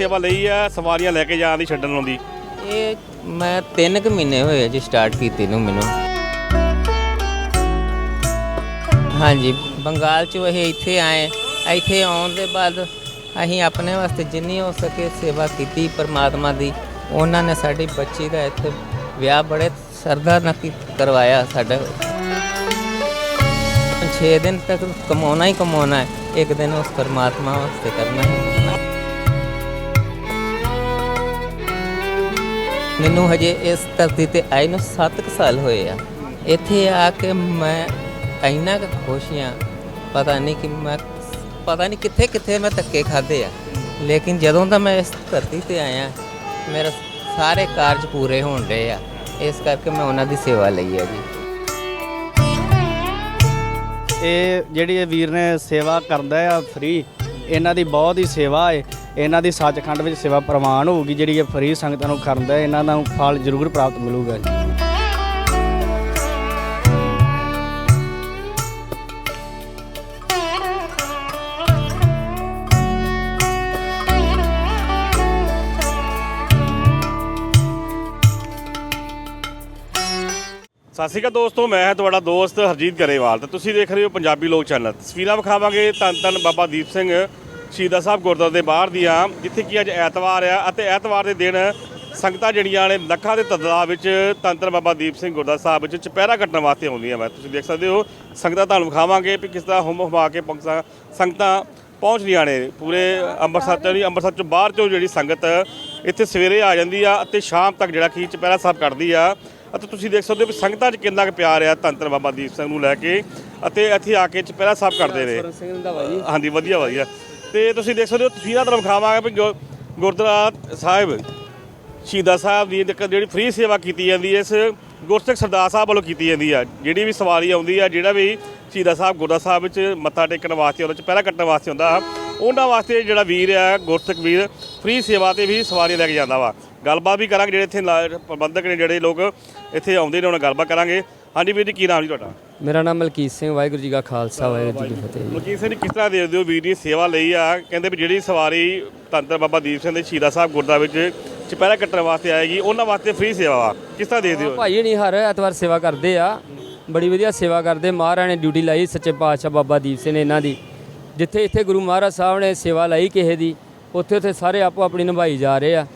ਸੇਵਾ ਲਈ ਆ, ਸਵਾਰੀਆਂ ਲੈ ਕੇ ਜਾਣ ਦੀ, ਛੱਡਣ ਆਉਂਦੀ? ਇਹ ਮੈਂ 3 ਕੁ ਮਹੀਨੇ ਹੋਏ ਆ ਜੀ ਸਟਾਰਟ ਕੀਤੀ ਨੂੰ ਮੈਨੂੰ। ਹਾਂਜੀ, ਬੰਗਾਲ ਚੋਂ ਇਹ ਇੱਥੇ ਆਏ। ਇੱਥੇ ਆਉਣ ਦੇ ਬਾਅਦ ਅਸੀਂ ਆਪਣੇ ਵਾਸਤੇ ਜਿੰਨੀ ਹੋ ਸਕੇ ਸੇਵਾ ਕੀਤੀ ਪਰਮਾਤਮਾ ਦੀ। ਉਹਨਾਂ ਨੇ ਸਾਡੀ ਬੱਚੀ ਦਾ ਇੱਥੇ ਵਿਆਹ ਬੜੇ ਸਰਦਾ ਨਾਲ ਕਰਵਾਇਆ ਸਾਡਾ 6 ਦਿਨ ਤੱਕ ਕਮਾਉਣਾ ਹੀ ਕਮਾਉਣਾ ਹੈ। ਇੱਕ ਦਿਨ ਉਸ ਪਰਮਾਤਮਾ ਵਾਸਤੇ ਕਰਨਾ ਹੀ। ਮੈਨੂੰ ਹਜੇ ਇਸ ਧਰਤੀ ਤੇ ਆਏ ਨੂੰ 7 ਸਾਲ ਹੋਏ ਆ। ਇੱਥੇ ਆ ਕੇ ਮੈਂ ਇੰਨਾ ਕੁ ਖੁਸ਼ ਹਾਂ ਪਤਾ ਨਹੀਂ ਕਿ ਮੈਂ, ਪਤਾ ਨਹੀਂ ਕਿੱਥੇ ਕਿੱਥੇ ਮੈਂ ਧੱਕੇ ਖਾਦੇ ਆ। ਲੇਕਿਨ ਜਦੋਂ ਦਾ ਮੈਂ ਇਸ ਧਰਤੀ ਤੇ ਆਇਆ, ਮੇਰਾ ਸਾਰੇ ਕਾਰਜ ਪੂਰੇ ਹੋਣ ਰਹੇ ਆ। ਇਸ ਕਰਕੇ ਮੈਂ ਉਹਨਾਂ ਦੀ ਸੇਵਾ ਲਈ ਆ ਜੀ। ਇਹ ਜਿਹੜੀ ਇਹ ਵੀਰ ਨੇ ਸੇਵਾ ਕਰਦਾ ਆ ਫ੍ਰੀ, ਇਹਨਾਂ ਦੀ ਬਹੁਤ ਹੀ ਸੇਵਾ ਹੈ ਇਹਨਾਂ ਦੀ ਸੱਚਖੰਡ ਵਿੱਚ ਸੇਵਾ ਪ੍ਰਵਾਨ ਹੋਊਗੀ, ਜਿਹੜੀ ਇਹ ਫ੍ਰੀ ਸੰਗਤਾਂ ਨੂੰ ਕਰਦਾ ਹੈ ਇਹਨਾਂ ਨੂੰ ਫਲ ਜ਼ਰੂਰ ਪ੍ਰਾਪਤ ਮਿਲੂਗਾ ਜੀ। ਸਤਿ ਸ਼੍ਰੀ ਅਕਾਲ ਦੋਸਤੋ, ਮੈਂ ਹਾਂ ਤੁਹਾਡਾ ਦੋਸਤ ਹਰਜੀਤ ਗਰੇਵਾਲ ਤੇ ਤੁਸੀਂ ਦੇਖ ਰਹੇ ਹੋ ਪੰਜਾਬੀ ਲੋਕ ਚੈਨਲ। ਤਸਵੀਰਾਂ ਵਿਖਾਵਾਂਗੇ ਧੰਨ ਧੰਨ ਬਾਬਾ ਦੀਪ ਸਿੰਘ ਸ਼ਹੀਦਾਂ ਸਾਹਿਬ ਗੁਰਦੁਆਰੇ ਦੇ ਬਾਹਰ ਦੀਆਂ ਜਿੱਥੇ ਕਿ ਅੱਜ ਐਤਵਾਰ ਆ ਅਤੇ ਐਤਵਾਰ ਦੇ ਦਿਨ ਸੰਗਤਾਂ ਜਿਹੜੀਆਂ ਨੇ ਲੱਖਾਂ ਦੇ ਤਦਾਦ ਵਿੱਚ ਧੰਨ ਬਾਬਾ ਦੀਪ ਸਿੰਘ ਗੁਰਦੁਆਰਾ ਸਾਹਿਬ ਵਿੱਚ ਚੁਪਹਿਰਾ ਕੱਟਣ ਵਾਸਤੇ ਆਉਂਦੀਆਂ ਮੈਂ ਤੁਸੀਂ ਦੇਖ ਸਕਦੇ ਹੋ ਸੰਗਤਾਂ ਤੁਹਾਨੂੰ ਵਿਖਾਵਾਂਗੇ ਵੀ ਕਿਸ ਤਰ੍ਹਾਂ ਹੁਮ ਹੁਮਾ ਕੇ ਸੰਗਤਾਂ ਪਹੁੰਚ ਰਹੀਆਂ ਨੇ। ਪੂਰੇ ਅੰਮ੍ਰਿਤਸਰ ਤੋਂ ਨਹੀਂ ਅੰਮ੍ਰਿਤਸਰ ਤੋਂ ਬਾਹਰ ਤੋਂ ਜਿਹੜੀ ਸੰਗਤ ਇੱਥੇ ਸਵੇਰੇ ਆ ਜਾਂਦੀ ਆ ਅਤੇ ਸ਼ਾਮ ਤੱਕ ਜਿਹੜਾ ਕੀ ਚੁਪਹਿਰਾ ਸਾਹਿਬ ਕੱਟਦੀ ਆ। ਅਤੇ ਤੁਸੀਂ ਦੇਖ ਸਕਦੇ ਹੋ ਵੀ ਸੰਗਤਾਂ 'ਚ ਕਿੰਨਾ ਕੁ ਪਿਆਰ ਆ ਧੰਨ ਬਾਬਾ ਦੀਪ ਸਿੰਘ ਨੂੰ ਲੈ ਕੇ ਅਤੇ ਇੱਥੇ ਆ ਕੇ ਚੁਪਹਿਰਾ ਸਾਹਿਬ ਕਰਦੇ ਨੇ। ਹਾਂਜੀ ਵਧੀਆ ਵਧੀਆ ਤੇ ਤੁਸੀਂ ਦੇਖ ਸਕਦੇ ਹੋ ਤਸਵੀਰਾਂ ਤੁਹਾਨੂੰ ਵਿਖਾਵਾਂਗੇ ਵੀ ਗੁਰ- ਗੁਰਦੁਆਰਾ ਸਾਹਿਬ, ਸ਼ਹੀਦਾਂ ਸਾਹਿਬ ਦੀ ਇੱਕ ਜਿਹੜੀ ਫ੍ਰੀ ਸੇਵਾ ਕੀਤੀ ਜਾਂਦੀ ਹੈ, ਇਸ ਗੁਰਸਿੱਖ ਸਰਦਾਰ ਸਾਹਿਬ ਵੱਲੋਂ ਕੀਤੀ ਜਾਂਦੀ ਆ। ਜਿਹੜੀ ਵੀ ਸਵਾਰੀ ਆਉਂਦੀ ਆ, ਜਿਹੜਾ ਵੀ ਸ਼ਹੀਦਾਂ ਸਾਹਿਬ ਗੁਰਦੁਆਰਾ ਸਾਹਿਬ ਵਿੱਚ ਮੱਥਾ ਟੇਕਣ ਵਾਸਤੇ ਉਹਦੇ ਚ ਪਹਿਰਾ ਕੱਟਣ ਵਾਸਤੇ ਹੁੰਦਾ ਉਹਨਾਂ ਵਾਸਤੇ ਜਿਹੜਾ ਵੀਰ ਆ, ਗੁਰਸਿੱਖ ਵੀਰ ਫ੍ਰੀ ਸੇਵਾ ਤੇ ਵੀ ਸਵਾਰੀ ਲੈ ਕੇ ਜਾਂਦਾ ਵਾ। ਗੱਲਬਾਤ ਵੀ ਕਰਾਂਗੇ, ਜਿਹੜੇ ਇੱਥੇ ਲਾ- ਪ੍ਰਬੰਧਕ ਨੇ, ਜਿਹੜੇ ਲੋਕ ਇੱਥੇ ਆਉਂਦੇ ਨੇ, ਉਹਨਾਂ ਨਾਲ ਗੱਲਬਾਤ ਕਰਾਂਗੇ। ਹਾਂਜੀ ਵੀਰ ਜੀ, ਕੀ ਨਾਮ ਜੀ ਤੁਹਾਡਾ? ਮੇਰਾ ਨਾਮ ਮਲਕੀਤ ਸਿੰਘ ਵਾਹਿਗੁਰੂ ਜੀ ਕਾ ਖਾਲਸਾ ਵਾਹਿਗੁਰੂ ਜੀ ਕੀ ਫਤਿਹ। ਜੀ। ਮਲਕੀਤ ਸਿੰਘ ਜੀ ਕਿਸ ਤਰ੍ਹਾਂ ਦੇਖਦੇ ਹੋ ਵੀਰ ਦੀ ਸੇਵਾ ਲਈ ਆ? ਕਹਿੰਦੇ ਵੀ ਜਿਹੜੀ ਸਵਾਰੀ ਧੰਨ ਬਾਬਾ ਦੀਪ ਸਿੰਘ ਦੇ ਸ਼ਹੀਦਾਂ ਸਾਹਿਬ ਗੁਰਦੁਆਰਾ ਵਿੱਚ ਚੁਪਹਿਰਾ ਕੱਟਣ ਵਾਸਤੇ ਆਏਗੀ ਉਹਨਾਂ ਵਾਸਤੇ ਫ੍ਰੀ ਸੇਵਾ ਵਾ। ਕਿਸ ਤਰ੍ਹਾਂ ਦੇਖਦੇ ਹੋ? ਭਾਈ ਨਹੀਂ ਹਰ ਐਤਵਾਰ ਸੇਵਾ ਕਰਦੇ ਆ। ਬੜੀ ਵਧੀਆ ਸੇਵਾ ਕਰਦੇ। ਮਹਾਰਾਜ ਨੇ ਡਿਊਟੀ ਲਾਈ ਸੱਚੇ ਪਾਤਸ਼ਾਹ ਬਾਬਾ ਦੀਪ ਸਿੰਘ ਨੇ ਇਹਨਾਂ ਦੀ। ਜਿੱਥੇ ਇੱਥੇ ਗੁਰੂ ਮਹਾਰਾਜ ਸਾਹਿਬ ਨੇ ਸੇਵਾ ਲਾਈ ਕਿਸੇ ਦੀ ਉੱਥੇ ਉੱਥੇ ਸਾਰੇ ਆਪੋ ਆਪਣੀ ਨਿਭਾਈ ਜਾ ਰਹੇ ਆ।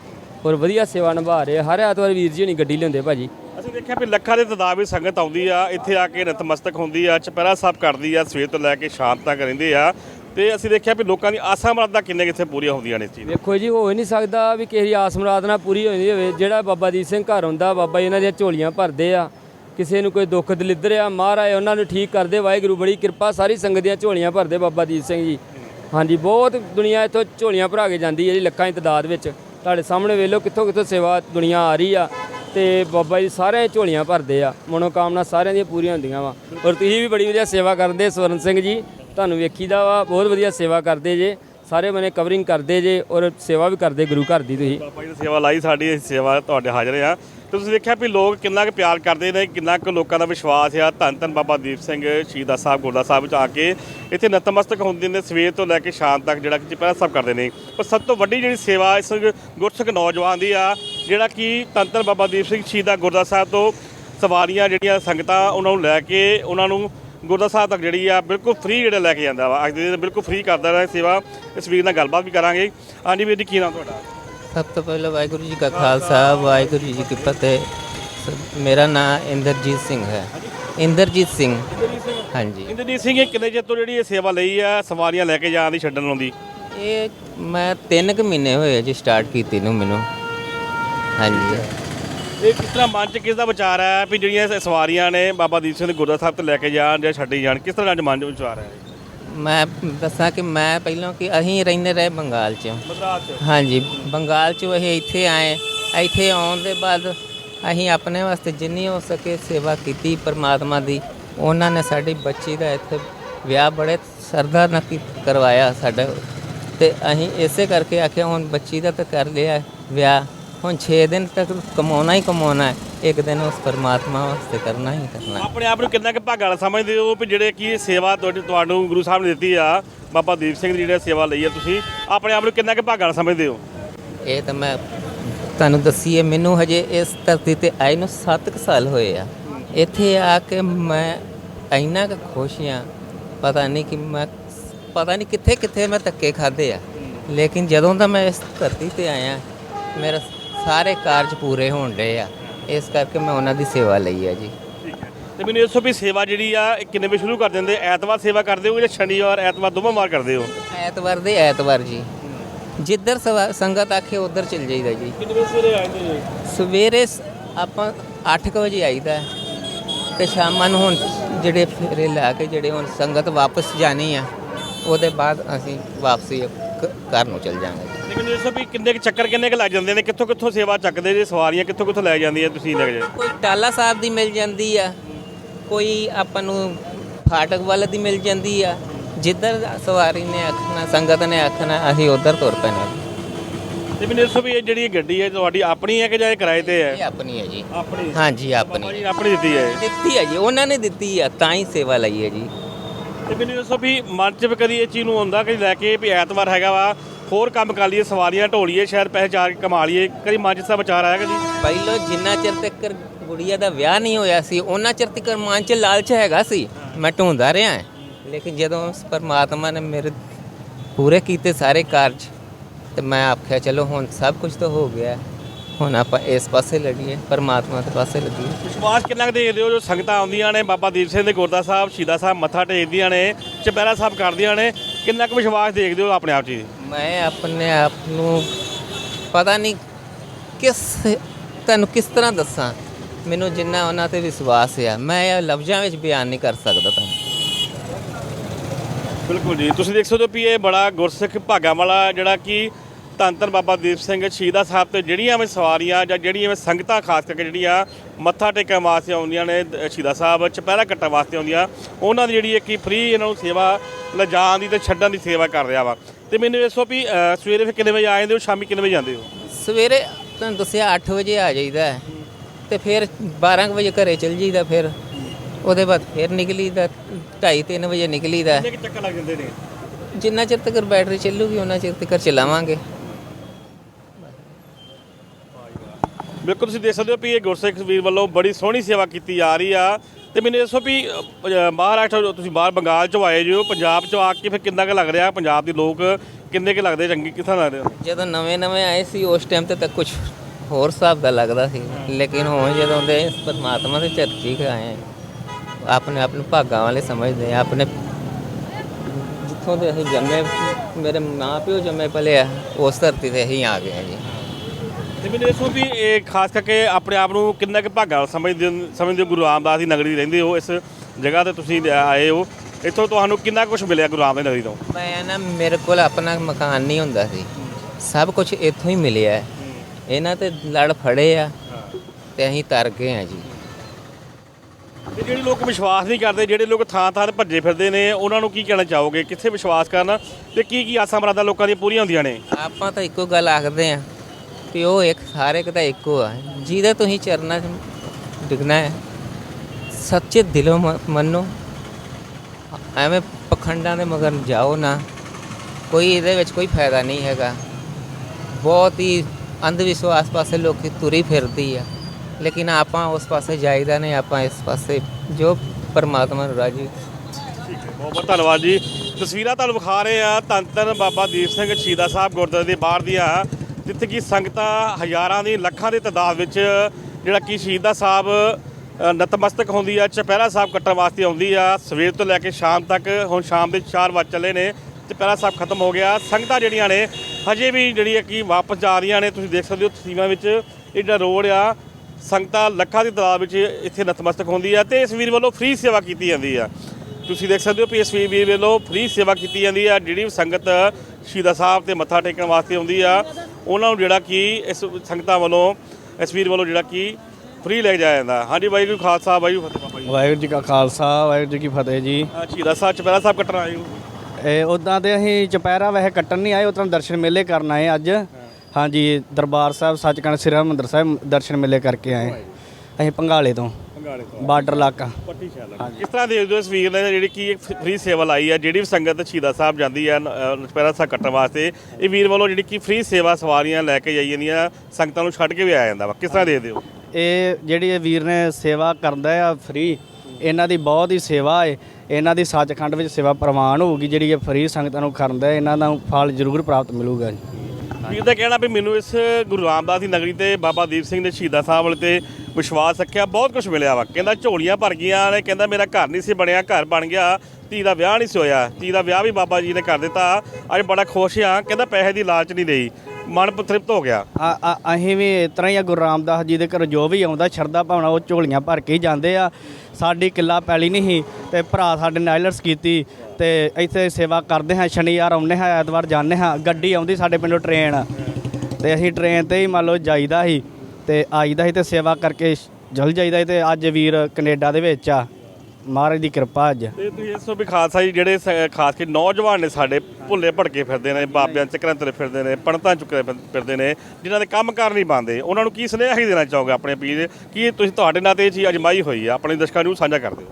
ਔਰ ਵਧੀਆ ਸੇਵਾ ਨਿਭਾ ਰਹੇ ਆ। ਹਰ ਐਤਵਾਰ ਵੀਰ ਜੀ ਨਹੀਂ ਗੱਡੀ ਲਿਆਉਂਦੇ ਭਾਜੀ। ਅਸੀਂ ਦੇਖਿਆ ਵੀ ਲੱਖਾਂ ਦੇ ਤਦਾਦ ਵਿੱਚ ਸੰਗਤ ਆਉਂਦੀ ਆ, ਇੱਥੇ ਆ ਕੇ ਨਤਮਸਤਕ ਹੁੰਦੀ ਆ, ਚੁਪਹਿਰਾ ਸਾਹਿਬ ਕਰਦੀ ਆ, ਸਵੇਰ ਤੋਂ ਲੈ ਕੇ ਸ਼ਾਮ ਤੱਕ ਰਹਿੰਦੇ ਆ। ਤੇ ਅਸੀਂ ਦੇਖਿਆ ਵੀ ਲੋਕਾਂ ਦੀ ਆਸਾਂ ਮਰਾਦਾਂ ਕਿੰਨੇ ਕਿੱਥੇ ਪੂਰੀਆਂ ਹੁੰਦੀਆਂ ਨੇ ਇਸ ਚੀਜ਼ ਦੀਆਂ। ਜੀ, ਹੋ ਹੀ ਨਹੀਂ ਸਕਦਾ ਵੀ ਕਿਸੇ ਦੀ ਆਸ ਮੁਰਾਦ ਨਾਲ ਪੂਰੀ ਹੋਈ ਹੋਵੇ। ਜਿਹੜਾ ਬਾਬਾ ਦੀਪ ਸਿੰਘ ਘਰ ਹੁੰਦਾ, ਬਾਬਾ ਜੀ ਇਹਨਾਂ ਦੀਆਂ ਝੋਲੀਆਂ ਭਰਦੇ ਆ। ਕਿਸੇ ਨੂੰ ਕੋਈ ਦੁੱਖ ਦਲਿੱਦਰ ਆ, ਮਹਾਰਾਜ ਉਹਨਾਂ ਨੂੰ ਠੀਕ ਕਰਦੇ, ਵਾਹਿਗੁਰੂ ਬੜੀ ਕਿਰਪਾ ਸਾਰੀ ਸੰਗਤ ਦੀਆਂ ਝੋਲੀਆਂ ਭਰਦੇ ਬਾਬਾ ਦੀਪ ਸਿੰਘ ਜੀ। ਹਾਂਜੀ, ਬਹੁਤ ਦੁਨੀਆ ਇੱਥੋਂ ਝੋਲੀਆਂ ਭਰਾ ਕੇ ਜਾਂਦੀ ਹੈ ਜੀ, ਲੱਖਾਂ ਦੀ ਤਦਾਦ ਵਿੱਚ। ਤੁਹਾਡੇ ਸਾਹਮਣੇ ਵੇਖ ਲਓ ਕਿੱਥੋਂ ਕਿੱਥੋਂ ਸੇਵਾ ਦੁਨੀਆ ਆ ਰਹੀ ਆ। ਤੇ ਬਾਬਾ ਜੀ ਸਾਰਿਆਂ ਝੋਲੀਆਂ ਭਰਦੇ ਆ, ਮਨੋਕਾਮਨਾ ਸਾਰਿਆਂ ਦੀਆਂ ਪੂਰੀਆਂ ਹੁੰਦੀਆਂ ਵਾ। ਔਰ ਤੁਸੀਂ ਵੀ ਬੜੀ ਵਧੀਆ ਸੇਵਾ ਕਰਦੇ ਸਵਰਨ ਸਿੰਘ ਜੀ, ਤੁਹਾਨੂੰ ਵੇਖੀਦਾ ਵਾ, ਬਹੁਤ ਵਧੀਆ ਸੇਵਾ ਕਰਦੇ ਜੇ, ਸਾਰੇ ਮਨੇ ਕਵਰਿੰਗ ਕਰਦੇ ਜੇ, ਔਰ ਸੇਵਾ ਵੀ ਕਰਦੇ ਗੁਰੂ ਘਰ ਦੀ ਤੁਸੀਂ। ਬਾਬਾ ਜੀ ਨੇ ਸੇਵਾ ਲਾਈ ਸਾਡੀ ਸੇਵਾ ਤੁਹਾਡੇ ਹਾਜ਼ਰ ਆ ਤੇ ਤੁਸੀਂ ਦੇਖਿਆ ਵੀ ਲੋਕ ਕਿੰਨਾ ਕੁ ਪਿਆਰ ਕਰਦੇ ਨੇ, ਕਿੰਨਾ ਕੁ ਲੋਕਾਂ ਦਾ ਵਿਸ਼ਵਾਸ ਆ। ਧੰਨ ਧੰਨ ਬਾਬਾ ਦੀਪ ਸਿੰਘ, ਸ਼ਹੀਦਾਂ ਸਾਹਿਬ ਗੁਰਦੁਆਰਾ ਸਾਹਿਬ ਵਿੱਚ ਆ ਕੇ ਇੱਥੇ ਨਤਮਸਤਕ ਹੁੰਦੇ ਨੇ, ਸਵੇਰ ਤੋਂ ਲੈ ਕੇ ਸ਼ਾਮ ਤੱਕ ਜਿਹੜਾ ਕਿ ਪਹਿਲਾਂ ਸਭ ਕਰਦੇ ਨੇ। ਪਰ ਸਭ ਤੋਂ ਵੱਡੀ ਜਿਹੜੀ ਸੇਵਾ ਇਸ ਗੁਰਸਿੱਖ ਨੌਜਵਾਨ ਦੀ ਆ ਜਿਹੜਾ ਕਿ ਧੰਨ ਬਾਬਾ ਦੀਪ ਸਿੰਘ ਸ਼ਹੀਦਾਂ ਗੁਰਦੁਆਰਾ ਸਾਹਿਬ ਤੋਂ ਸਵਾਰੀਆਂ ਜਿਹੜੀਆਂ ਸੰਗਤਾਂ ਉਹਨਾਂ ਨੂੰ ਲੈ ਕੇ ਉਹਨਾਂ ਨੂੰ ਗੁਰਦੁਆਰਾ ਸਾਹਿਬ ਤੱਕ ਜਿਹੜੀ ਆ ਬਿਲਕੁਲ ਫ੍ਰੀ ਜਿਹੜਾ ਲੈ ਕੇ ਜਾਂਦਾ ਵਾ। ਅੱਜ ਦੇ ਦਿਨ ਬਿਲਕੁਲ ਫ੍ਰੀ ਕਰਦਾ ਰਿਹਾ ਸੇਵਾ। ਇਸ ਵੀਰ ਨਾਲ ਗੱਲਬਾਤ ਵੀ ਕਰਾਂਗੇ। ਹਾਂਜੀ ਵੀਰ ਜੀ ਕੀ ਨਾਮ ਤੁਹਾਡਾ? ਸਭ ਤੋਂ ਪਹਿਲਾਂ ਵਾਹਿਗੁਰੂ ਜੀ ਕਾ ਖਾਲਸਾ ਵਾਹਿਗੁਰੂ ਜੀ ਕੀ ਫਤਿਹ। ਮੇਰਾ ਨਾਮ ਇੰਦਰਜੀਤ ਸਿੰਘ ਹੈ। ਇੰਦਰਜੀਤ ਸਿੰਘ। ਹਾਂਜੀ। ਇੰਦਰਜੀਤ ਸਿੰਘ ਇਹ ਕਿੰਨੇ ਚਿਰ ਤੋਂ ਜਿਹੜੀ ਇਹ ਸੇਵਾ ਲਈ ਆ ਸਵਾਰੀਆਂ ਲੈ ਕੇ ਜਾਣ ਦੀ ਛੱਡਣ ਆਉਂਦੀ ਇਹ ਮੈਂ 3 ਕੁ ਮਹੀਨੇ ਹੋਏ ਜੀ ਸਟਾਰਟ ਕੀਤੀ ਨੂੰ ਮੈਨੂੰ। ਹਾਂਜੀ। ਇਹ ਕਿਸ ਤਰ੍ਹਾਂ ਮਨ 'ਚ ਕਿਸ ਦਾ ਵਿਚਾਰ ਹੈ ਵੀ ਜਿਹੜੀਆਂ ਸਵਾਰੀਆਂ ਨੇ ਬਾਬਾ ਦੀਪ ਸਿੰਘ ਦੇ ਗੁਰਦੁਆਰਾ ਸਾਹਿਬ ਤੋਂ ਲੈ ਕੇ ਜਾਣ ਜਾਂ ਛੱਡੀ ਜਾਣ ਕਿਸ ਤਰ੍ਹਾਂ ਅੱਜ ਮਨ 'ਚ ਵਿਚਾਰ ਹੈ ਮੈਂ ਦੱਸਾਂ ਕਿ ਮੈਂ ਪਹਿਲਾਂ ਕਿ ਅਸੀਂ ਰਹਿੰਦੇ ਰਹੇ ਬੰਗਾਲ 'ਚ। ਮਦਰਾਸ 'ਚ? ਹਾਂਜੀ ਬੰਗਾਲ 'ਚੋਂ ਅਸੀਂ ਇੱਥੇ ਆਏ ਇੱਥੇ ਆਉਣ ਦੇ ਬਾਅਦ ਅਸੀਂ ਆਪਣੇ ਵਾਸਤੇ ਜਿੰਨੀ ਹੋ ਸਕੇ ਸੇਵਾ ਕੀਤੀ ਪਰਮਾਤਮਾ ਦੀ ਉਹਨਾਂ ਨੇ ਸਾਡੀ ਬੱਚੀ ਦਾ ਇੱਥੇ ਵਿਆਹ ਬੜੇ ਸਰਦਾ ਨਾਲ ਕੀ- ਕਰਵਾਇਆ ਸਾਡਾ ਤੇ ਅਸੀਂ ਇਸੇ ਕਰਕੇ ਆਖਿਆ ਹੁਣ ਬੱਚੀ ਦਾ ਤਾਂ ਕਰ ਲਿਆ ਵਿਆਹ। ਹੁਣ 6 ਦਿਨ ਤੱਕ ਕਮਾਉਣਾ ਹੀ ਕਮਾਉਣਾ ਹੈ। ਇੱਕ ਦਿਨ ਉਸ ਪਰਮਾਤਮਾ ਵਾਸਤੇ ਕਰਨਾ ਹੀ ਕਰਨਾ ਹੈ। ਆਪਣੇ ਆਪ ਨੂੰ ਕਿੰਨਾ ਕੁ ਭਾਗਾਂ ਵਾਲਾ ਸਮਝਦੇ ਹੋ ਵੀ ਜਿਹੜੇ ਕੀ ਸੇਵਾ ਤੁਹਾਡੀ ਤੁਹਾਨੂੰ ਗੁਰੂ ਸਾਹਿਬ ਨੇ ਦਿੱਤੀ ਆ ਬਾਬਾ ਦੀਪ ਸਿੰਘ ਦੀ ਜਿਹੜੀ ਸੇਵਾ ਲਈ ਹੈ ਤੁਸੀਂ ਆਪਣੇ ਆਪ ਨੂੰ ਕਿੰਨਾ ਕੁ ਭਾਗਾਂ ਨਾਲ ਸਮਝਦੇ ਹੋ? ਇਹ ਤਾਂ ਮੈਂ ਤੁਹਾਨੂੰ ਦੱਸੀਏ ਮੈਨੂੰ ਹਜੇ ਇਸ ਧਰਤੀ ਤੇ ਆਏ ਨੂੰ 7 ਸਾਲ ਹੋਏ ਆ। ਇੱਥੇ ਆ ਕੇ ਮੈਂ ਇੰਨਾ ਕੁ ਖੁਸ਼ ਆ ਪਤਾ ਨਹੀਂ ਕਿ ਮੈਂ ਪਤਾ ਨਹੀਂ ਕਿੱਥੇ ਕਿੱਥੇ ਮੈਂ ਧੱਕੇ ਖਾਦੇ ਆ। ਲੇਕਿਨ ਜਦੋਂ ਦਾ ਮੈਂ ਇਸ ਧਰਤੀ ਤੇ ਆਇਆ ਮੇਰੇ ਸਾਰੇ ਕਾਰਜ ਪੂਰੇ ਹੋਣ ਡਏ ਆ। ਇਸ ਕਰਕੇ ਮੈਂ ਉਹਨਾਂ ਦੀ ਸੇਵਾ ਲਈ ਆ ਜੀ। ਠੀਕ ਹੈ। ਤੇ ਮੈਨੂੰ ਇਹ ਦੱਸੋ ਵੀ ਸੇਵਾ ਜਿਹੜੀ ਆ ਇਹ ਕਿੰਨੇ ਵਜੇ ਸ਼ੁਰੂ ਕਰ ਦਿੰਦੇ? ਐਤਵਾਰ ਸੇਵਾ ਕਰਦੇ ਹੋ ਜਾਂ ਸ਼ਨੀਵਾਰ ਐਤਵਾਰ ਦੋਵਾਂ ਵਾਰ ਕਰਦੇ ਹੋ? ਐਤਵਾਰ ਦੇ ਐਤਵਾਰ ਜੀ। ਜਿੱਧਰ ਸਵਾ- ਸੰਗਤ ਆਖੇ ਉਧਰ ਚਲ ਜਾਈਦਾ ਜੀ। ਕਿੰਨੇ ਵਜੇ ਸਵੇਰੇ ਆਉਂਦੇ ਜੀ? ਸਵੇਰੇ ਸ- ਆਪਾਂ 8 ਵਜੇ ਆਈਦਾ। ਹੈ ਤੇ ਸ਼ਾਮਾਂ ਨੂੰ ਹੁਣ ਜਿਹੜੇ ਫੇਰੇ ਲਾ ਕੇ ਜਿਹੜੇ ਹੁਣ ਸੰਗਤ ਵਾਪਸ ਜਾਣੀ ਆ ਉਹਦੇ ਬਾਅਦ ਅਸੀਂ ਵਾਪਸੀ ਕ- ਘਰ ਨੂੰ ਚਲ ਜਾਵਾਂਗੇ ਮੈਨੂੰ ਇਹ ਦੱਸੋ ਵੀ ਕਿੰਨੇ ਕੁ ਚੱਕਰ ਕਿੰਨੇ ਕੁ ਲੱਗ ਜਾਂਦੇ ਨੇ? ਕਿੱਥੋਂ ਕਿੱਥੋਂ ਸੇਵਾ ਚੱਕਦੇ ਜੇ ਸਵਾਰੀਆਂ ਕਿੱਥੋਂ ਕਿੱਥੋਂ ਲੈ ਜਾਂਦੀਆਂ ਤੁਸੀਂ ਲੈ ਕੇ? ਕੋਈ ਟਾਲਾ ਸਾਹਿਬ ਦੀ ਮਿਲ ਜਾਂਦੀ ਆ ਕੋਈ ਆਪਾਂ ਨੂੰ ਫਾਟਕ ਵਾਲੇ ਦੀ ਮਿਲ ਜਾਂਦੀ ਆ। ਜਿੱਧਰ ਸਵਾਰੀ ਨੇ ਆਖਣਾ ਸੰਗਤ ਨੇ ਆਖਣਾ ਅਸੀਂ ਉਧਰ ਤੁਰ ਪੈਣਾ। ਤੇ ਮੈਨੂੰ ਇਹ ਦੱਸੋ ਵੀ ਇਹ ਜਿਹੜੀ ਗੱਡੀ ਹੈ ਤੁਹਾਡੀ ਆਪਣੀ ਹੈ ਕਿ ਜਾਂ ਇਹ ਕਿਰਾਏ ਤੇ ਇਹ ਹੈ ਆਪਣੀ ਹੈ ਜੀ। ਆਪਣੀ ਹਾਂਜੀ ਆਪਣੀ। ਆਪਣੀ ਦਿੱਤੀ ਹੈ। ਦਿੱਤੀ ਹੈ ਜੀ ਉਹਨਾਂ ਨੇ ਦਿੱਤੀ ਆ ਤਾਂ ਹੀ ਸੇਵਾ ਲਈ ਹੈ ਜੀ। ਤੇ ਮੈਨੂੰ ਇਹ ਦੱਸੋ ਵੀ ਮਨ 'ਚ ਵੀ ਕਦੀ ਇਹ ਚੀਜ਼ ਨੂੰ ਆਉਂਦਾ ਕਿ ਲੈ ਕੇ ਵੀ ਐਤਵਾਰ ਹੈਗਾ ਵਾ ਹੋਰ ਕੰਮ ਕਰ ਲਈਏ ਸਵਾਰੀਆਂ ਢੋਲੀਏ ਸ਼ਾਇਦ ਪੈਸੇ ਚਾਰ ਕੇ ਕਮਾ ਲਈਏ। ਕਦੀ ਮਨ 'ਚ ਵਿਚਾਰ ਆਇਆ ਕਦੀ? ਪਹਿਲਾਂ ਜਿੰਨਾ ਚਿਰ ਤੱਕ ਗੁੜੀਆ ਦਾ ਵਿਆਹ ਨਹੀਂ ਹੋਇਆ ਸੀ ਉਹਨਾਂ ਚਿਰ ਤੱਕ ਮਨ 'ਚ ਲਾਲਚ ਹੈਗਾ ਸੀ। ਮੈਂ ਢੂੰਦਾ ਰਿਹਾ ਲੇਕਿਨ ਜਦੋਂ ਪਰਮਾਤਮਾ ਨੇ ਮੇਰੇ ਪੂਰੇ ਕੀਤੇ ਸਾਰੇ ਕਾਰਜ ਤੇ ਮੈਂ ਆਖਿਆ ਚਲੋ ਹੁਣ ਸਭ ਕੁਝ ਤਾਂ ਹੋ ਗਿਆ ਹੁਣ ਆਪਾਂ ਇਸ ਪਾਸੇ ਲੜੀਏ ਪਰਮਾਤਮਾ ਦੇ ਪਾਸੇ ਲੱਗੀਏ ਵਿਸ਼ਵਾਸ ਕਿੰਨਾ ਕੁ ਦੇਖਦੇ ਹੋ ਜੋ ਸੰਗਤਾਂ ਆਉਂਦੀਆਂ ਨੇ? ਬਾਬਾ ਦੀਪ ਸਿੰਘ ਦੇ ਗੁਰਦਾ ਸਾਹਿਬ ਸ਼ਹੀਦਾਂ ਸਾਹਿਬ ਮੱਥਾ ਟੇਕਦੀਆਂ ਨੇ ਚੁਪਹਿਰਾ ਸਾਹਿਬ ਕਰਦੀਆਂ ਨੇ। ਕਿੰਨਾ ਕੁ ਵਿਸ਼ਵਾਸ ਦੇਖਦੇ ਹੋ ਆਪਣੇ ਆਪ 'ਚ ਜੀ? ਮੈਂ ਆਪਣੇ ਆਪ ਨੂੰ ਪਤਾ ਨਹੀਂ ਕਿਸ ਤੁਹਾਨੂੰ ਕਿਸ ਤਰ੍ਹਾਂ ਦੱਸਾਂ ਮੈਨੂੰ ਜਿੰਨਾ ਉਹਨਾਂ ਤੇ ਵਿਸ਼ਵਾਸ ਆ ਮੈਂ ਇਹ ਲਫ਼ਜ਼ਾਂ ਵਿੱਚ ਬਿਆਨ ਨਹੀਂ ਕਰ ਸਕਦਾ ਤੁਹਾਨੂੰ ਬਿਲਕੁਲ ਜੀ ਤੁਸੀਂ ਦੇਖ ਸਕਦੇ ਹੋ ਵੀ ਇਹ ਬੜਾ ਗੁਰਸਿੱਖ ਭਾਗਾਂ ਵਾਲਾ ਜਿਹੜਾ ਕਿ ਧੰਨ ਧੰਨ ਬਾਬਾ ਦੀਪ ਸਿੰਘ ਸ਼ਹੀਦਾ ਸਾਹਿਬ ਤੇ ਜਿਹੜੀਆਂ ਵੀ ਸਵਾਰੀਆਂ ਜਾਂ ਜਿਹੜੀਆਂ ਵੀ ਸੰਗਤਾਂ ਖਾਸ ਕਰਕੇ ਜਿਹੜੀਆਂ ਮੱਥਾ ਟੇਕਣ ਵਾਸਤੇ ਆਉਂਦੀਆਂ ਨੇ ਸ਼ਹੀਦਾ ਸਾਹਿਬ ਚੁਪਹਿਰਾ ਕੱਟਣ ਵਾਸਤੇ ਆਉਂਦੀਆਂ ਉਹਨਾਂ ਦੀ ਜਿਹੜੀ ਹੈ ਕਿ ਫ੍ਰੀ ਇਹਨਾਂ ਨੂੰ ਸੇਵਾ ਲਿਜਾਣ ਦੀ ਤੇ ਛੱਡਣ ਦੀ ਸੇਵਾ ਕਰ ਰਿਹਾ ਵਾ। ਤੇ ਮੈਨੂੰ ਦੱਸੋ ਵੀ ਸਵੇਰੇ ਫਿਰ ਕਿੰਨੇ ਵਜੇ ਆ ਜਾਂਦੇ ਹੋ ਸ਼ਾਮੀ ਕਿੰਨੇ ਵਜੇ ਜਾਂਦੇ ਹੋ? ਸਵੇਰੇ ਤੁਹਾਨੂੰ ਦੱਸਿਆ 8 ਵਜੇ ਆ ਜਾਈਦਾ ਤੇ ਫਿਰ 12 ਕੁ ਵਜੇ ਘਰੇ ਚਲ ਜਾਈਦਾ ਫਿਰ। ਉਹਦੇ ਬਾਅਦ ਫਿਰ ਨਿਕਲੀਦਾ 2:30 3 ਵਜੇ ਨਿਕਲੀਦਾ। ਕਿੰਨੇ ਚੱਕਰ ਲੱਗ ਜਾਂਦੇ ਨੇ? ਜਿੰਨਾ ਚਿਰ ਤੱਕ ਬੈਟਰੀ ਚੱਲੂਗੀ ਉਹਨਾਂ ਚਿਰ ਤੱਕ ਚਲਾਵਾਂਗੇ। ਬਿਲਕੁਲ ਤੁਸੀਂ ਦੇਖ ਸਕਦੇ ਹੋ ਵੀ ਇਹ ਗੁਰਸਿੱਖ ਵੀਰ ਵੱਲੋਂ ਬੜੀ ਸੋਹਣੀ ਸੇਵਾ ਕੀਤੀ ਜਾ ਰਹੀ ਆ। ਤੇ ਮੈਨੂੰ ਦੱਸੋ ਵੀ ਅ, ਪ- ਮਹਾਰਾਸ਼ਟਰ ਤੁਸੀਂ ਬਾਹਰ ਬੰਗਾਲ ਚੋਂ ਆਏ ਜੋ ਪੰਜਾਬ ਚੋਂ ਆ ਕੇ ਫਿਰ ਕਿੰਨਾ ਕੁ ਲੱਗ ਰਿਹਾ? ਪੰਜਾਬ ਦੇ ਲੋਕ ਕਿੰਨੇ ਕੁ ਲੱਗਦੇ? ਚੰਗੀ ਕਿੱਥਾਂ ਲੱਗਦੇ ਆ? ਜਦੋਂ ਨਵੇਂ ਨਵੇਂ ਆਏ ਸੀ ਉਸ ਟਾਈਮ ਤੇ ਤਾਂ ਕੁਝ ਹੋਰ ਹਿਸਾਬ ਦਾ ਲੱਗਦਾ ਸੀ। ਲੇਕਿਨ ਹੁਣ ਜਦੋਂ ਦੇ ਪਰਮਾਤਮਾ ਦੇ ਧਰਤੀ ਆਏ ਹਾਂ, ਆਪਣੇ ਆਪ ਨੂੰ ਭਾਗਾਂ ਵਾਲੇ ਸਮਝਦੇ ਆ। ਆਪਣੇ ਜਿੱਥੋਂ ਦੇ ਅਸੀਂ ਜੰਮੇ ਮੇਰੇ ਮਾਂ ਪਿਓ ਜੰਮੇ ਪਲੇ ਆ ਉਸ ਧਰਤੀ ਤੇ ਅਸੀਂ ਆ ਗਏ ਹਾਂ ਜੀ। ਤੇ ਮੈਨੂੰ ਇਹ ਦੱਸੋ ਵੀ ਇਹ ਖਾਸ ਕਰਕੇ ਆਪਣੇ ਆਪ ਨੂੰ ਕਿੰਨਾ ਕੁ ਭਾਗਾਂ ਨਾਲ ਸਮਝਦੇ ਹੋ- ਸਮਝਦੇ ਹੋ ਗੁਰੂ ਰਾਮਦਾਸ ਦੀ ਨਗਰੀ ਰਹਿੰਦੇ ਹੋ ਇਸ ਜਗ੍ਹਾ ਤੇ ਤੁਸੀਂ ਆਏ ਹੋ ਇੱਥੋਂ ਤੁਹਾਨੂੰ ਕਿੰਨਾ ਕੁਝ ਮਿਲਿਆ ਗੁਰੂ ਰਾਮਦਾਸ ਦੀ ਨਗਰੀ ਤੋਂ? ਮੈਂ ਨਾ ਮੇਰੇ ਕੋਲ ਆਪਣਾ ਮਕਾਨ ਨਹੀਂ ਹੁੰਦਾ ਸੀ। ਸਭ ਕੁਝ ਇੱਥੋਂ ਹੀ ਮਿਲਿਆ ਹੈ। ਇਹਨਾਂ ਤੇ ਲੜ ਫੜੇ ਆ ਤੇ ਅਸੀਂ ਤਰ ਗਏ ਆ ਜੀ। ਤੇ ਜਿਹੜੇ ਲੋਕ ਵਿਸ਼ਵਾਸ ਨਹੀਂ ਕਰਦੇ ਜਿਹੜੇ ਲੋਕ ਥਾਂ ਥਾਂ ਤੇ ਭੱਜੇ ਫਿਰਦੇ ਨੇ ਉਹਨਾਂ ਨੂੰ ਕੀ ਕਹਿਣਾ ਚਾਹੋਗੇ? ਕਿੱਥੇ ਵਿਸ਼ਵਾਸ ਕਰਨਾ ਤੇ ਕੀ ਕੀ ਆਸਾਂ ਮਰਾਦਾਂ ਲੋਕਾਂ ਦੀਆਂ ਪੂਰੀਆਂ ਹੁੰਦੀਆਂ ਨੇ? ਆਪਾਂ ਤਾਂ ਇੱਕੋ ਗੱਲ ਆਖਦੇ ਆ ਪਿਓ ਇੱਕ ਸਾਰੇ ਇੱਕ ਦਾ ਇੱਕੋ ਆ। ਜਿਹਦਾ ਤੁਸੀਂ ਚਰਨਾਂ 'ਚ ਡਿੱਗਣਾ ਹੈ। ਸੱਚੇ ਦਿਲੋਂ ਮ- ਮੰਨੋ। ਐਵੇਂ ਪਖੰਡਾਂ ਦੇ ਮਗਰ ਜਾਓ ਨਾ। ਕੋਈ ਇਹਦੇ ਵਿੱਚ ਕੋਈ ਫਾਇਦਾ ਨਹੀਂ ਹੈਗਾ। ਬਹੁਤ ਹੀ ਅੰਧ ਵਿਸ਼ਵਾਸ ਪਾਸੇ ਲੋਕੀ ਤੁਰੀ ਫਿਰਦੀ ਆ। ਲੇਕਿਨ ਆਪਾਂ ਉਸ ਪਾਸੇ ਜਾਈਦਾ ਨਹੀਂ। ਆਪਾਂ ਇਸ ਪਾਸੇ ਜੋ ਪਰਮਾਤਮਾ ਨੂੰ ਰਾਜੀ। ਬਹੁਤ ਬਹੁਤ ਧੰਨਵਾਦ ਜੀ। ਤਸਵੀਰਾਂ ਤੁਹਾਨੂੰ ਵਿਖਾ ਰਹੇ ਆ ਧੰਨ ਧੰਨ ਬਾਬਾ ਦੀਪ ਸਿੰਘ ਸ਼ਹੀਦਾ ਸਾਹਿਬ ਗੁਰਦੁਆਰੇ ਦੇ ਬਾਹਰ ਦੀਆਂ। ਜਿੱਥੇ ਕਿ ਸੰਗਤਾਂ ਹਜ਼ਾਰਾਂ ਦੀ ਲੱਖਾਂ ਦੀ ਤਾਦਾਦ ਵਿੱਚ ਜਿਹੜਾ ਕਿ ਸ਼ਹੀਦਾ ਸਾਹਿਬ ਨਤਮਸਤਕ ਹੁੰਦੀ ਆ, ਚਪਹਿਰਾ ਸਾਹਿਬ ਕੱਟਣ ਵਾਸਤੇ ਆਉਂਦੀ ਆ। ਸਵੇਰ ਤੋਂ ਲੈ ਕੇ ਸ਼ਾਮ ਤੱਕ ਹੁਣ ਸ਼ਾਮ ਦੇ 4 ਵਜ ਚੱਲੇ ਨੇ, ਚਪਹਿਰਾ ਸਾਹਿਬ ਖਤਮ ਹੋ ਗਿਆ। ਸੰਗਤਾਂ ਜਿਹੜੀਆਂ ਨੇ, ਹਜੇ ਵੀ ਜਿਹੜੀ ਹੈ ਕਿ ਵਾਪਸ ਜਾ ਰਹੀਆਂ ਨੇ, ਤੁਸੀਂ ਦੇਖ ਸਕਦੇ ਹੋ ਤਸਵੀਰਾਂ ਵਿੱਚ, ਇਹ ਜਿਹੜਾ ਰੋਡ ਆ, ਸੰਗਤਾਂ ਲੱਖਾਂ ਦੀ ਤਾਦਾਦ ਵਿੱਚ ਇੱਥੇ ਨਤਮਸਤਕ ਹੁੰਦੀ ਆ ਤੇ ਇਸ ਵੀਰ ਵੱਲੋਂ ਫ੍ਰੀ ਸੇਵਾ ਕੀਤੀ ਜਾਂਦੀ ਆ। ਤੁਸੀਂ ਦੇਖ ਸਕਦੇ ਹੋ ਵੀ ਇਸ ਵੀਰ ਵੱਲੋਂ ਫ੍ਰੀ ਸੇਵਾ ਕੀਤੀ ਜਾਂਦੀ ਆ। ਜਿਹੜੀ ਵੀ ਸੰਗਤ ਸ਼ਹੀਦਾਂ ਸਾਹਿਬ ਤੇ ਮੱਥਾ ਟੇਕਣ ਵਾਸਤੇ ਆਉਂਦੀ ਆ। ਉਹਨਾਂ ਨੂੰ ਜਿਹੜਾ ਕਿ ਇਸ ਸੰਗਤਾਂ ਵੱਲੋਂ ਇਸ ਵੀਰ ਵੱਲੋਂ ਜਿਹੜਾ ਕਿ ਫ੍ਰੀ ਲੈ ਜਾਇਆ ਜਾਂਦਾ। ਹਾਂਜੀ ਬਾਈ ਜੀ ਖਾਲਸਾ ਬਾਈ ਫਤਿਹ ਬਾਬਾ ਜੀ ਵਾਹਿਗੁਰੂ ਜੀ ਕਾ ਖਾਲਸਾ ਵਾਹਿਗੁਰੂ ਜੀ ਕੀ ਫਤਿਹ ਜੀ। ਸ਼ਹੀਦਾਂ ਸਾਹਿਬ ਚਪੈਰਾ ਸਾਹਿਬ ਕੱਟਣ ਆਏ ਹੋ? ਇਹ ਉਦਾਂ ਤੇ ਅਸੀਂ ਚੁਪਹਿਰਾ ਵੈਸੇ ਕੱਟਣ ਨਹੀਂ ਆਏ ਉਤਰਾਂ ਦਰਸ਼ਨ ਮੇਲੇ ਕਰਨ ਆਏ ਅੱਜ। ਹਾਂਜੀ ਦਰਬਾਰ ਸਾਹਿਬ ਸੱਚਖੰਡ ਸ੍ਰੀ ਹਰਿਮੰਦਰ ਸਾਹਿਬ ਦਰਸ਼ਨ ਮੇਲੇ ਕਰਕੇ ਆਏ। ਅਸੀਂ ਪੰਗਾਲੇ ਤੋਂ। ਤੋਂ ਬਾਰਡਰ ਇਲਾਕਾ। ਪੱਟੀ ਕਿਸ ਤਰ੍ਹਾਂ ਦੇਖਦੇ ਹੋ ਇਸ ਵੀਰ ਨੇ ਜਿਹੜੀ ਕੀ ਫ੍ਰੀ ਸੇਵਾ ਲਾਈ ਹੈ ਜਿਹੜੀ ਵੀ ਸੰਗਤ ਸ਼ਹੀਦਾਂ ਸਾਹਿਬ ਜਾਂਦੀ ਹੈ ਨਸਪੈਰਾ ਸਾਹਿਬ ਕੱਟਣ ਵਾਸਤੇ ਇਹ ਵੀਰ ਵੱਲੋਂ ਜਿਹੜੀ ਕੀ ਫ੍ਰੀ ਸੇਵਾ ਸਵਾਰੀਆਂ ਲੈ ਕੇ ਜਾਈ ਜਾਂਦੀਆਂ ਸੰਗਤਾਂ ਨੂੰ ਛੱਡ ਕੇ ਵੀ ਆਇਆ ਜਾਂਦਾ ਵਾ। ਕਿਸ ਤਰ੍ਹਾਂ ਦੇਖਦੇ ਹੋ? ਇਹ ਜਿਹੜੀ ਇਹ ਵੀਰ ਨੇ ਸੇਵਾ ਕਰਦਾ ਆ ਫ੍ਰੀ ਇਹਨਾਂ ਦੀ ਬਹੁਤ ਹੀ ਸੇਵਾ ਹੈ ਇਹਨਾਂ ਦੀ ਸੱਚਖੰਡ ਵਿੱਚ ਸੇਵਾ ਪ੍ਰਵਾਨ ਹੋਊਗੀ ਜਿਹੜੀ ਇਹ ਫ੍ਰੀ ਸੰਗਤਾਂ ਨੂੰ ਕਰਦਾ ਇਹਨਾਂ ਦਾ ਫਲ ਜ਼ਰੂਰ ਪ੍ਰਾਪਤ ਮਿਲੂਗਾ ਜੀ। ਵੀਰ ਦਾ ਕਹਿਣਾ ਵੀ ਮੈਨੂੰ ਇਸ ਗੁਰੂ ਰਾਮਦਾਸ ਦੀ ਨਗਰੀ ਤੇ ਬਾਬਾ ਦੀਪ ਸਿੰਘ ਦੇ ਸ਼ਹੀਦਾਂ ਸਾਹਿਬ ਵਾਲੇ ਤੇ ਵਿਸ਼ਵਾਸ ਰੱਖਿਆ, ਬਹੁਤ ਕੁਝ ਮਿਲਿਆ ਵਾ। ਕਹਿੰਦਾ ਝੋਲੀਆਂ ਭਰ ਗਈਆਂ ਨੇ, ਕਹਿੰਦਾ ਮੇਰਾ ਘਰ ਨਹੀਂ ਸੀ ਬਣਿਆ, ਘਰ ਬਣ ਗਿਆ। ਧੀ ਦਾ ਵਿਆਹ ਨਹੀਂ ਸੀ ਹੋਇਆ। ਧੀ ਦਾ ਵਿਆਹ ਵੀ ਬਾਬਾ ਜੀ ਨੇ ਕਰ ਦਿੱਤਾ। ਅੱਜ ਬੜਾ ਖੁਸ਼ ਆ ਕਹਿੰਦਾ ਪੈਸੇ ਦੀ ਲਾਲਚ ਨਹੀਂ ਲਈ ਮਨ ਤ੍ਰਿਪਤ ਹੋ ਗਿਆ। ਅਸੀਂ ਵੀ ਇਸ ਤਰ੍ਹਾਂ ਹੀ ਆ, ਗੁਰੂ ਰਾਮਦਾਸ ਜੀ ਦੇ ਘਰ ਜੋ ਵੀ ਆਉਂਦਾ, ਸ਼ਰਧਾ ਭਾਵਨਾ ਉਹ ਝੋਲੀਆਂ ਭਰ ਕੇ ਹੀ ਜਾਂਦੇ ਆ। ਸਾਡੀ ਕਿੱਲਾ ਪੈਲੀ ਨਹੀਂ ਸੀ ਤੇ ਭਰਾ ਸਾਡੇ ਨੇ ਕੀਤੀ ਤੇ ਇੱਥੇ ਸੇਵਾ ਕਰਦੇ ਹਾਂ, ਸ਼ਨੀਵਾਰ ਆਉਂਦੇ ਹਾਂ, ਐਤਵਾਰ ਜਾਂਦੇ ਹਾਂ। ਗੱਡੀ ਆਉਂਦੀ ਸਾਡੇ ਪਿੰਡੋਂ ਟ੍ਰੇਨ। ਤੇ ਅਸੀਂ ਟ੍ਰੇਨ ਤੇ ਹੀ ਮੰਨ ਲਓ ਜਾਈਦਾ ਸੀ। ਤੇ ਆਈਦਾ ਸੀ ਤੇ ਸੇਵਾ ਕਰਕੇ ਜਲ ਜਾਈਦਾ ਸੀ ਤੇ ਅੱਜ ਵੀਰ ਕੈਨੇਡਾ ਦੇ ਵਿੱਚ ਆ। ਮਹਾਰਾਜ ਦੀ ਕਿਰਪਾ ਅੱਜ। ਤੇ ਤੁਸੀਂ ਇਸ ਵੀ ਖਾਲਸਾ ਜੀ, ਜਿਹੜੇ ਸ- ਖਾਸ ਕੇ ਨੌਜਵਾਨ ਨੇ ਸਾਡੇ ਭੁੱਲੇ ਭੜਕੇ ਫਿਰਦੇ ਨੇ, ਬਾਬਿਆਂ ਚੱਕਰਾਂ ਤੁਰੇ ਫਿਰਦੇ ਨੇ ਪੰਡਤਾਂ ਚੁੱਕੇ ਫਿਰਦੇ ਨੇ, ਜਿਨ੍ਹਾਂ ਦੇ ਕੰਮ ਕਰ ਨਹੀਂ ਪਾਉਂਦੇ ਉਹਨਾਂ ਨੂੰ ਕੀ ਸੁਨੇਹਾ ਹੀ ਦੇਣਾ ਚਾਹੋਗੇ ਆਪਣੇ ਪੀਰ ਕੀ ਤੁਸੀਂ ਤੁਹਾਡੇ ਨਾਲ ਤੇ ਇਹ ਚੀਜ਼ ਅਜਮਾਈ ਹੋਈ ਆ? ਆਪਣੇ ਦਰਸ਼ਕਾਂ ਨੂੰ ਸਾਂਝਾ ਕਰ ਦਿਓ।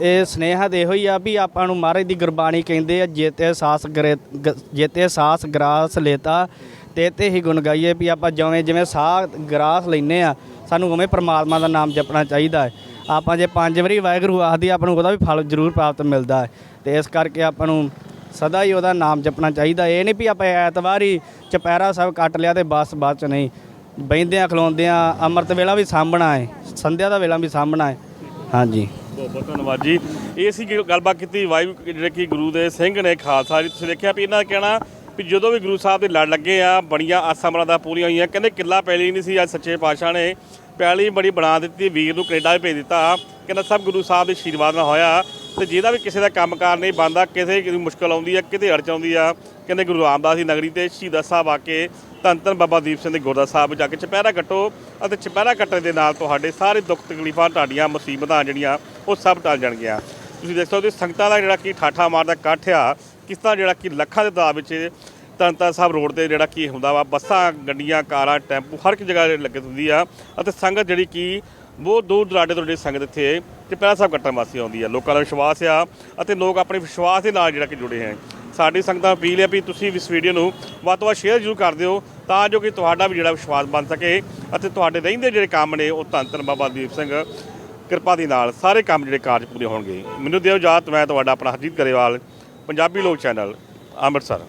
ਇਹ ਸਨੇਹਾ ਦੇ ਇਹੋ ਹੀ ਆ ਵੀ ਆਪਾਂ ਨੂੰ ਮਹਾਰਾਜ ਦੀ ਗੁਰਬਾਣੀ ਕਹਿੰਦੇ ਆ, ਜੇਤੇ ਸਾਸ ਗਰੇ ਗ- ਜੇਤੇ ਸਾਸ ਗਰਾਸ ਲੇਤਾ ਤੇ ਤੇ ਹੀ ਗੁਣ ਗਾਈਏ ਵੀ ਆਪਾਂ ਜਿਵੇਂ ਜਿਵੇਂ ਸਾਹ ਗਰਾਸ ਲੈਨੇ ਆ, ਸਾਨੂੰ ਉਵੇਂ ਪ੍ਰਮਾਤਮਾ ਦਾ ਨਾਮ ਜਪਣਾ ਚਾਹੀਦਾ ਹੈ। ਆਪਾਂ ਜੇ ਪੰਜ ਵਾਰੀ ਵਾਹਿਗੁਰੂ ਆਖਦੀ ਆਪਾਂ ਨੂੰ ਉਹਦਾ ਵੀ ਫਲ ਜ਼ਰੂਰ ਪ੍ਰਾਪਤ ਮਿਲਦਾ ਹੈ। ਤੇ ਇਸ ਕਰਕੇ ਆਪਾਂ ਨੂੰ ਸਦਾ ਹੀ ਉਹਦਾ ਨਾਮ ਜਪਣਾ ਚਾਹੀਦਾ ਇਹ ਨਹੀਂ ਵੀ ਆਪਾਂ ਐਤਵਾਰ ਹੀ ਚਪੈਰਾ ਸਭ ਕੱਟ ਲਿਆ ਤੇ ਬਸ ਬਾਅਦ ਚ ਨਹੀਂ। ਬੈਂਦਿਆਂ ਖਲੋਂਦਿਆਂ, ਅੰਮ੍ਰਿਤ ਵੇਲਾ ਵੀ ਸਾਂਭਣਾ ਹੈ, ਸੰਧਿਆ ਦਾ ਵੇਲਾ ਵੀ ਸਾਂਭਣਾ ਹੈ। ਹਾਂਜੀ। ਬਹੁਤ ਬਹੁਤ ਧੰਨਵਾਦ ਜੀ। ਇਹ ਸੀ ਗੱਲਬਾਤ ਕੀਤੀ ਵਾਹਿਗੁਰੂ ਜਿਹੜੇ ਕਿ ਗੁਰੂ ਦੇ ਸਿੰਘ ਨੇ ਖਾਲਸਾ ਜੀ, ਤੁਸੀਂ ਦੇਖਿਆ ਵੀ ਇਹਨਾਂ ਦਾ ਕਹਿਣਾ ਵੀ ਜਦੋਂ ਵੀ ਗੁਰੂ ਸਾਹਿਬ ਦੇ ਲੜ ਲੱਗੇ ਆ ਬੜੀਆਂ ਆਸਾਂ ਮਰਾਦਾਂ ਪੂਰੀਆਂ ਹੋਈਆਂ, ਕਹਿੰਦੇ ਕਿੱਲਾ ਪੈਲੀ ਨਹੀਂ ਸੀ, ਅੱਜ ਸੱਚੇ ਪਾਤਸ਼ਾਹ ਨੇ ਪੈਲੀ ਬੜੀ ਬਣਾ ਦਿੱਤੀ, ਵੀਰ ਨੂੰ ਕੈਨੇਡਾ ਵੀ ਭੇਜ ਦਿੱਤਾ, ਕਹਿੰਦਾ ਸਭ ਗੁਰੂ ਸਾਹਿਬ ਦੇ ਆਸ਼ੀਰਵਾਦ ਨਾਲ ਹੋਇਆ, ਤੇ ਜਿਹਦਾ ਵੀ ਕਿਸੇ ਦਾ ਕੰਮਕਾਰ ਨਹੀਂ ਬੰਦਾ ਕਿਸੇ ਦੀ ਮੁਸ਼ਕਲ ਆਉਂਦੀ ਆ, ਕਿਤੇ ਅੜਚ ਆਉਂਦੀ ਆ ਕਹਿੰਦੇ ਗੁਰੂ ਰਾਮਦਾਸ ਦੀ ਨਗਰੀ ਤੇ ਸ਼ਹੀਦਾਂ ਸਾਹਿਬ ਆ ਕੇ ਧੰਨ ਧੰਨ ਬਾਬਾ ਦੀਪ ਸਿੰਘ ਦੇ ਗੁਰਦੁਆਰਾ ਸਾਹਿਬ ਜਾ ਕੇ ਚੁਪਹਿਰਾ ਕੱਟੋ ਅਤੇ ਚੁਪਹਿਰਾ ਕੱਟਣ ਦੇ ਨਾਲ ਤੁਹਾਡੇ ਸਾਰੇ ਦੁੱਖ ਤਕਲੀਫਾਂ, ਤੁਹਾਡੀਆਂ ਮੁਸੀਬਤਾਂ ਜਿਹੜੀਆਂ, ਉਹ ਸਭ ਟਲ ਜਾਣਗੀਆਂ। ਤੁਸੀਂ ਦੇਖ ਸਕਦੇ ਹੋ ਸੰਗਤਾਂ ਦਾ ਜਿਹੜਾ ਕਿ ਠਾਠਾ ਮਾਰਦਾ ਇਕੱਠ ਆ, ਕਿਸ ਤਰ੍ਹਾਂ ਜਿਹੜਾ ਕਿ ਲੱਖਾਂ ਦੇ ਤਾਦਾਦ ਵਿੱਚ ਧੰਨ ਸਾਹਿਬ ਰੋਡ ਤੇ ਜਿਹੜਾ ਕੀ ਹੁੰਦਾ ਵਾ, ਬੱਸਾਂ, ਗੱਡੀਆਂ, ਕਾਰਾਂ, ਟੈਂਪੂ, ਹਰ ਇੱਕ ਜਗ੍ਹਾ ਲੱਗੇ ਹੁੰਦੀ ਆ ਅਤੇ ਸੰਗਤ ਜਿਹੜੀ ਕਿ ਬਹੁਤ ਦੂਰ ਦਰਾਡੇ ਤੋਂ ਜਿਹੜੀ ਸੰਗਤ ਇੱਥੇ ਚੁਪਹਿਰਾ ਸਾਹਿਬ ਕੱਟਣ ਵਾਸਤੇ ਆਉਂਦੀ ਆ। ਲੋਕਾਂ ਦਾ ਵਿਸ਼ਵਾਸ ਆ ਅਤੇ ਲੋਕ ਆਪਣੇ ਵਿਸ਼ਵਾਸ ਦੇ ਨਾਲ ਜਿਹੜਾ ਕਿ ਜੁੜੇ ਹੈ ਸਾਡੀ ਸੰਗਤਾਂ ਅਪੀਲ ਹੈ ਵੀ ਤੁਸੀਂ ਇਸ ਵੀਡੀਓ ਨੂੰ ਵੱਧ ਤੋਂ ਵੱਧ ਸ਼ੇਅਰ ਜ਼ਰੂਰ ਕਰ ਦਿਓ ਤਾਂ ਜੋ ਕਿ ਤੁਹਾਡਾ ਵੀ ਜਿਹੜਾ ਵਿਸ਼ਵਾਸ ਬਣ ਸਕੇ ਅਤੇ ਤੁਹਾਡੇ ਰਹਿੰਦੇ ਜਿਹੜੇ ਕੰਮ ਨੇ ਉਹ ਧੰਨ ਧੰਨ ਬਾਬਾ ਦੀਪ ਸਿੰਘ ਕਿਰਪਾ ਦੇ ਨਾਲ ਸਾਰੇ ਕੰਮ ਜਿਹੜੇ ਕਾਰਜ ਪੂਰੇ ਹੋਣਗੇ। ਮੈਨੂੰ ਦਿਓ ਇਜਾਜ਼ਤ, ਮੈਂ ਤੁਹਾਡਾ ਆਪਣਾ ਹਰਜੀਤ ਗਰੇਵਾਲ, ਪੰਜਾਬੀ ਲੋਕ ਚੈਨਲ, ਅੰਮ੍ਰਿਤਸਰ।